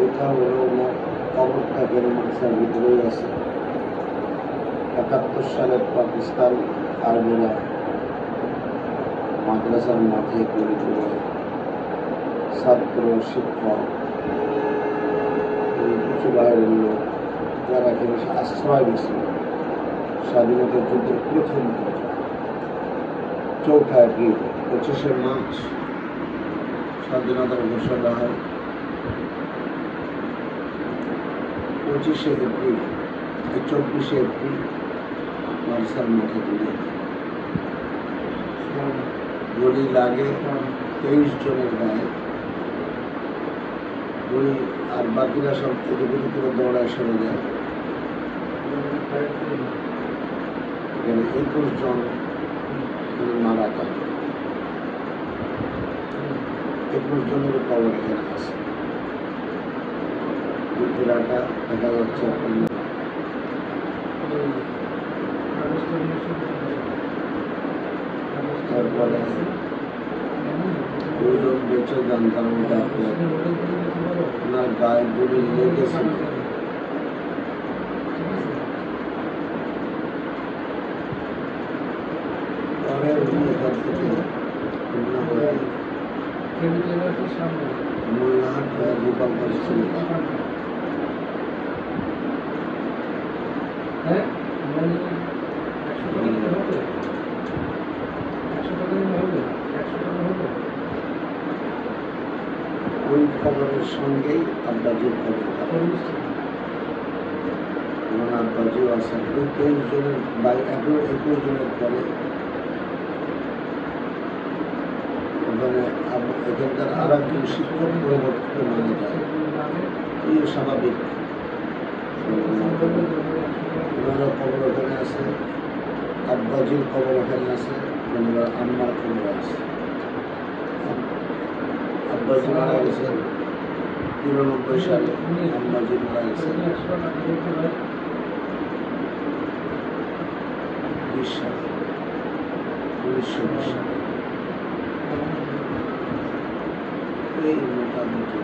এটা হলো ওনার কবরটা মাদ্রাসার ভিতরেই আছে একাত্তর সালে পাকিস্তান আর্মিরা মাদ্রাসার মাঠে গুলি করে ছাত্র শিক্ষক কিছু বাইরের লোক যারা এখানে আশ্রয় দিয়েছিল স্বাধীনতা যুদ্ধের প্রথম চৌঠা এপ্রিল পঁচিশে মার্চ স্বাধীনতার ঘোষণা হয় পঁচিশে এপ্রিল এই চব্বিশে এপ্রিল মার্শাল মাঠে গুলি গুলি লাগে তেইশ জনের গায়ে। গুলি আর বাকিরা সব এদিকে করে দৌড়ায় সরে যায়। এখানে একুশ জন মারা যায় একুশ জনের কবর এখানে আছে। পুরাটা দেখা যাচ্ছে তারপরে দুজন বেঁচে যান তার মধ্যে আপনার ওনার গায়ে গুলি লেগেছিল পরে উনি এখান থেকে খুলনা হয়ে মোল্লাহাট হয়ে ওই খবরের সঙ্গেই আব্বাজির খবরটা ওনার আব্বাজিও আছেন। ওই তেইশ জনের বাই একুশ একুশ জনের পরে ওখানে এখানকার আর একজন শিক্ষক পরবর্তীতে মারা যায়। স্বাভাবিক ওনারা খবর ওখানে আছে আব্বাজির খবর ওখানে আছে ওনারা আম্মার খবর আছে। আব্বাজি মারা গেছেন তিরানব্বই সালে আম্বাজি মারা গেছেন উনিশশো বিশ সালে। এই মোটামুটি